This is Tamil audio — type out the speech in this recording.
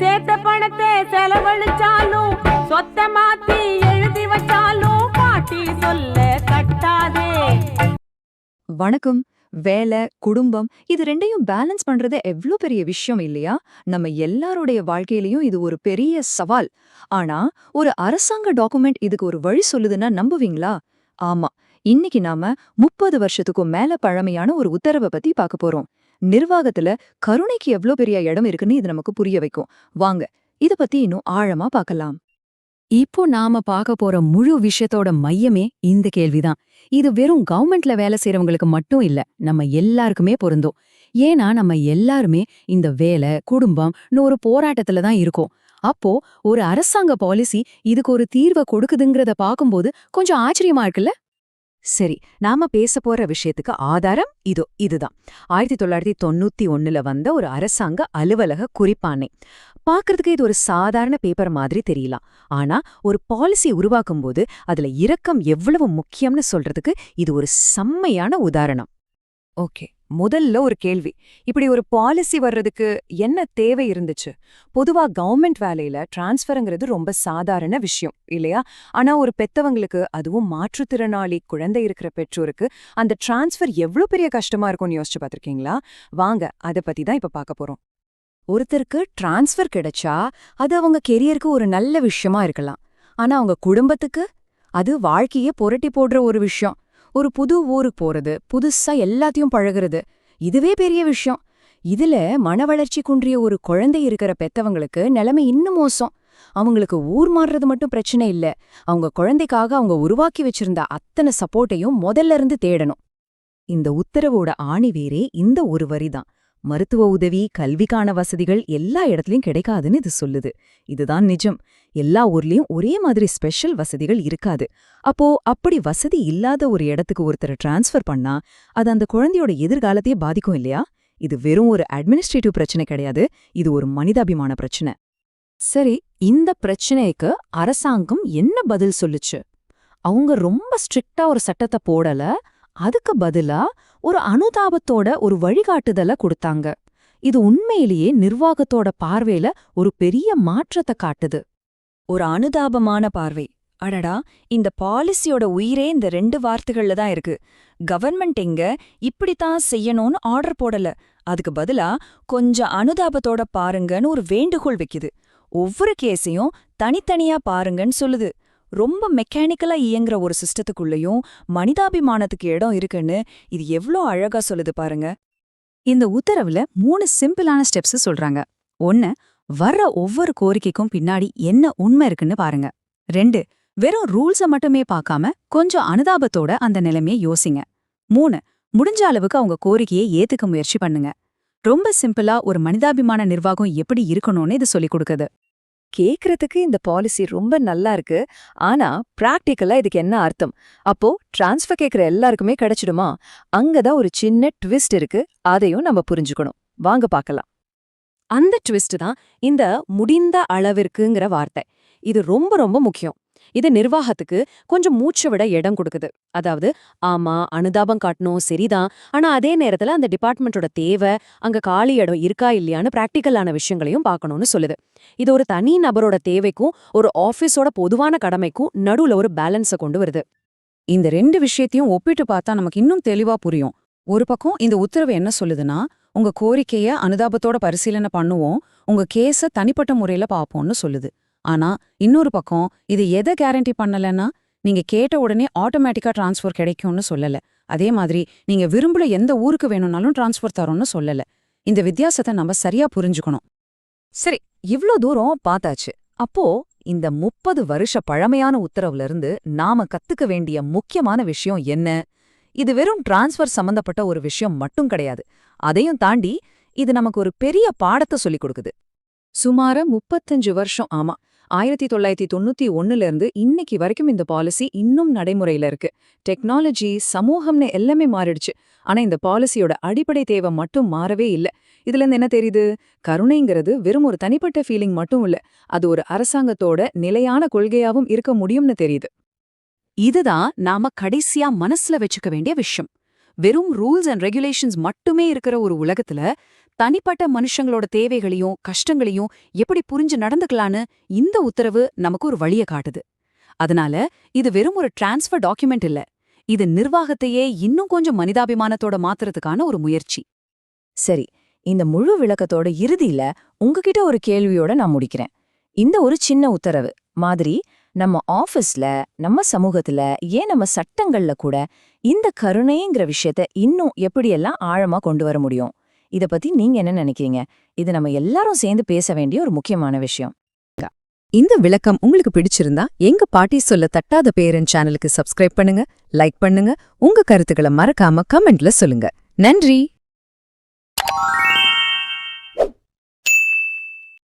சேர்த்த பணத்தை செலவழிச்சாலும் சொத்த மாத்தி எழுதி வச்சாலும் பாட்டி சொல்ல கட்டாதே. வணக்கம். வேலை குடும்பம் இது ரெண்டையும் பேலன்ஸ் பண்றது எவ்ளோ பெரிய விஷயம் இல்லையா? நம்ம எல்லாருடைய வாழ்க்கையிலயும் இது ஒரு பெரிய சவால். ஆனா ஒரு அரசாங்க டாக்குமெண்ட் இதுக்கு ஒரு வழி சொல்லுதுன்னா நம்புவீங்களா? ஆமா. இன்னைக்கு நாம முப்பது வருஷத்துக்கும் மேல பழமையான ஒரு உத்தரவை பத்தி பார்க்க போறோம். நிர்வாகத்துல கருணைக்கு எவ்ளோ பெரிய இடம் இருக்குன்னு இது நமக்கு புரிய வைக்கும். வாங்க இத பத்தி இன்னும் ஆழமா பார்க்கலாம். இப்போ நாம பார்க்க போற முழு விஷயத்தோட மையமே இந்த கேள்விதான். இது வெறும் கவர்மெண்ட்ல வேலை செய்றவங்களுக்கு மட்டும் இல்ல நம்ம எல்லாருக்குமே பொருந்தும். ஏன்னா நம்ம எல்லாருமே இந்த வேலை குடும்பம்னு ஒரு போராட்டத்துல தான் இருக்கோம். அப்போ ஒரு அரசாங்க பாலிசி இதுக்கு ஒரு தீர்வை கொடுக்குதுங்கிறத பார்க்கும்போது கொஞ்சம் ஆச்சரியமா இருக்குல்ல? சரி நாம பேச போற விஷயத்துக்கு ஆதாரம் இதோ இதுதான். ஆயிரத்தி தொள்ளாயிரத்தி தொண்ணூத்தி ஒன்னுல வந்த ஒரு அரசாங்க அலுவலக குறிப்பானை பார்க்கறதுக்கு இது ஒரு சாதாரண பேப்பர் மாதிரி தெரியலாம் ஆனா ஒரு பாலிசி உருவாக்கும் போது அதுல இரக்கம் எவ்வளவு முக்கியம்னு சொல்றதுக்கு இது ஒரு செம்மையான உதாரணம். ஓகே. முதல்ல ஒரு கேள்வி. இப்படி ஒரு பாலிசி வர்றதுக்கு என்ன தேவை இருந்துச்சு? பொதுவா கவர்மெண்ட் வேலையில டிரான்ஸ்ஃபருங்கிறது ரொம்ப சாதாரண விஷயம் இல்லையா? ஆனா ஒரு பெத்தவங்களுக்கு அதுவும் மாற்றுத்திறனாளி குழந்தை இருக்கிற பெற்றோருக்கு அந்த டிரான்ஸ்ஃபர் எவ்ளோ பெரிய கஷ்டமா இருக்கும்னு யோசிச்சு பார்த்திருக்கீங்களா? வாங்க அத பத்தி தான் இப்ப பார்க்க போறோம். ஒருத்தருக்கு டிரான்ஸ்ஃபர் கிடைச்சா அது அவங்க கெரியருக்கு ஒரு நல்ல விஷயமா இருக்கலாம். ஆனா அவங்க குடும்பத்துக்கு அது வாழ்க்கையே புரட்டி போடுற ஒரு விஷயம். ஒரு புது ஊருக்கு போறது புதுசா எல்லாத்தையும் பழகுறது இதுவே பெரிய விஷயம். இதுல மன வளர்ச்சி குன்றிய ஒரு குழந்தை இருக்கிற பெத்தவங்களுக்கு நிலைமை இன்னும் மோசம். அவங்களுக்கு ஊர் மாறுறது மட்டும் பிரச்சனை இல்ல. அவங்க குழந்தைக்காக அவங்க உருவாக்கி வச்சிருந்த அத்தனை சப்போர்ட்டையும் முதல்ல இருந்து தேடணும். இந்த உத்தரவோட ஆணிவேரே இந்த ஒரு வரிதான். மருத்துவ உதவி கல்விக்கான வசதிகள் எல்லா இடத்துலயும் கிடைக்காதுன்னு இது சொல்லுது. இதுதான் நிஜம். எல்லா ஊர்லயும் ஒரே மாதிரி ஸ்பெஷல் வசதிகள் இருக்காது. அப்போ அப்படி வசதி இல்லாத ஒரு இடத்துக்கு ஒருத்தரை டிரான்ஸ்ஃபர் பண்ணா அது அந்த குழந்தையோட எதிர்காலத்தையே பாதிக்கும் இல்லையா? இது வெறும் ஒரு அட்மினிஸ்ட்ரேட்டிவ் பிரச்சனை கிடையாது. இது ஒரு மனிதாபிமான பிரச்சனை. சரி இந்த பிரச்சனைக்கு அரசாங்கம் என்ன பதில் சொல்லுச்சு? அவங்க ரொம்ப ஸ்ட்ரிக்டா ஒரு சட்டத்தை போடல. அதுக்கு பதிலா ஒரு அனுதாபத்தோட ஒரு வழிகாட்டுதல கொடுத்தாங்க. இது உண்மையிலேயே நிர்வாகத்தோட பார்வையில ஒரு பெரிய மாற்றத்தை காட்டுது. ஒரு அனுதாபமான பார்வை. அடடா இந்த பாலிசியோட உயிரே இந்த ரெண்டு வார்த்தைகள்ல தான் இருக்கு. கவர்மெண்ட் எங்க இப்படித்தான் செய்யணும்னு ஆர்டர் போடல. அதுக்கு பதிலா கொஞ்சம் அனுதாபத்தோட பாருங்கன்னு ஒரு வேண்டுகோள் வைக்குது. ஒவ்வொரு கேஸையும் தனித்தனியா பாருங்கன்னு சொல்லுது. ரொம்ப மெக்கானிக்கலா இயங்குற ஒரு சிஸ்டத்துக்குள்ளேயும் மனிதாபிமானத்துக்கு இடம் இருக்குன்னு இது எவ்ளோ அழகா சொல்லுது பாருங்க. இந்த உத்தரவுல மூணு சிம்பிளான ஸ்டெப்ஸ் சொல்றாங்க. ஒன்னு வர்ற ஒவ்வொரு கோரிக்கைக்கும் பின்னாடி என்ன உண்மை இருக்குன்னு பாருங்க. ரெண்டு வெறும் ரூல்ஸ மட்டுமே பார்க்காம கொஞ்சம் அனுதாபத்தோட அந்த நிலைமையை யோசிங்க. மூணு முடிஞ்ச அளவுக்கு அவங்க கோரிக்கையை ஏத்துக்க முயற்சி பண்ணுங்க. ரொம்ப சிம்பிளா ஒரு மனிதாபிமான நிர்வாகம் எப்படி இருக்கணும்னு இது சொல்லிக் கொடுக்குது. கேக்குறதுக்கு இந்த பாலிசி ரொம்ப நல்லா இருக்கு. ஆனா பிராக்டிக்கலா இதுக்கு என்ன அர்த்தம்? அப்போ டிரான்ஸ்ஃபர் கேக்குற எல்லாருக்குமே கிடைச்சிடுமா? அங்கதான் ஒரு சின்ன ட்விஸ்ட் இருக்கு. அதையும் நம்ம புரிஞ்சுக்கணும். வாங்க பார்க்கலாம். அந்த ட்விஸ்ட் தான் இந்த முடிந்த அளவிற்குங்கிற வார்த்தை. இது ரொம்ப ரொம்ப முக்கியம். இது நிர்வாகத்துக்கு கொஞ்சம் மூச்சு விட இடம் கொடுக்குது. அதாவது ஆமா அனுதாபம் காட்டணும் சரிதான். ஆனா அதே நேரத்துல அந்த டிபார்ட்மெண்ட்டோட தேவை அங்க காலி இடம் இருக்கா இல்லையான்னு பிராக்டிக்கலான விஷயங்களையும் பார்க்கணும்னு சொல்லுது. இது ஒரு தனி நபரோட தேவைக்கும் ஒரு ஆஃபீஸோட பொதுவான கடமைக்கும் நடுவுல ஒரு பேலன்ஸை கொண்டு வருது. இந்த ரெண்டு விஷயத்தையும் ஒப்பிட்டு பார்த்தா நமக்கு இன்னும் தெளிவா புரியும். ஒரு பக்கம் இந்த உத்தரவு என்ன சொல்லுதுன்னா உங்க கோரிக்கைய அனுதாபத்தோட பரிசீலனை பண்ணுவோம் உங்க கேஸ தனிப்பட்ட முறையில பாப்போம்னு சொல்லுது. ஆனா இன்னொரு பக்கம் இது எதை கேரண்டி பண்ணலன்னா நீங்க கேட்ட உடனே ஆட்டோமேட்டிக்கா டிரான்ஸ்ஃபர் கிடைக்கும்னு சொல்லல. அதே மாதிரி நீங்க விரும்புற எந்த ஊருக்கு வேணும்னாலும் டிரான்ஸ்ஃபர் தரோம்னு சொல்லல. இந்த வித்தியாசத்தை நம்ம சரியா புரிஞ்சுக்கணும். சரி இவ்ளோ தூரம் பார்த்தாச்சு. அப்போ இந்த முப்பது வருஷ பழமையான உத்தரவுல இருந்து நாம கத்துக்க வேண்டிய முக்கியமான விஷயம் என்ன? இது வெறும் டிரான்ஸ்ஃபர் சம்பந்தப்பட்ட ஒரு விஷயம் மட்டும் கிடையாது. அதையும் தாண்டி இது நமக்கு ஒரு பெரிய பாடத்தை சொல்லிக் கொடுக்குது. சுமார முப்பத்தஞ்சு வருஷம் ஆமா. ஆயிரத்தி தொள்ளாயிரத்தி தொண்ணூத்தி ஒண்ணுல இருந்து இன்னைக்கு வரைக்கும் இந்த பாலிசி இன்னும் நடைமுறையில இருக்கு. டெக்னாலஜி சமூகம்னு எல்லாமே மாறிடுச்சு. ஆனா இந்த பாலிசியோட அடிப்படை தேவை மட்டும் மாறவே இல்ல. இதுல இருந்து என்ன தெரியுது? கருணைங்கிறது வெறும் ஒரு தனிப்பட்ட ஃபீலிங் மட்டும் இல்ல அது ஒரு அரசாங்கத்தோட நிலையான கொள்கையாவும் இருக்க முடியும்னு தெரியுது. இதுதான் நாம கடைசியா மனசுல வச்சுக்க வேண்டிய விஷயம். வெறும் ரூல்ஸ் அண்ட் ரெகுலேஷன்ஸ் மட்டுமே இருக்கிற ஒரு உலகத்துல தனிப்பட்ட மனுஷங்களோட தேவைகளையும் கஷ்டங்களையும் எப்படி புரிஞ்சு நடந்துக்கலான்னு இந்த உத்தரவு நமக்கு ஒரு வழிய காட்டுது. அதனால இது வெறும் ஒரு டிரான்ஸ்ஃபர் டாக்குமெண்ட் இல்ல. இது நிர்வாகத்தையே இன்னும் கொஞ்சம் மனிதாபிமானத்தோட மாத்துறதுக்கான ஒரு முயற்சி. சரி இந்த முழு விளக்கத்தோட இறுதியில உங்ககிட்ட ஒரு கேள்வியோட நான் முடிக்கிறேன். இந்த ஒரு சின்ன உத்தரவு மாதிரி நம்ம ஆஃபீஸ்ல நம்ம சமூகத்துல ஏன் நம்ம சட்டங்கள்ல கூட இந்த கருணைங்கிற விஷயத்த இன்னும் எப்படியெல்லாம் ஆழமா கொண்டு வர முடியும்? இத பத்தி நீங்க என்ன நினைக்கிறீங்க? இது நம்ம எல்லாரும் சேர்ந்து பேச வேண்டிய ஒரு முக்கியமான விஷயம். இந்த விளக்கம் உங்களுக்கு பிடிச்சிருந்தா எங்க பாட்டி சொல்ல தட்டாத பேரன் சேனலுக்கு சப்ஸ்கிரைப் பண்ணுங்க லைக் பண்ணுங்க உங்க கருத்துக்களை மறக்காம கமெண்ட்ல சொல்லுங்க. நன்றி!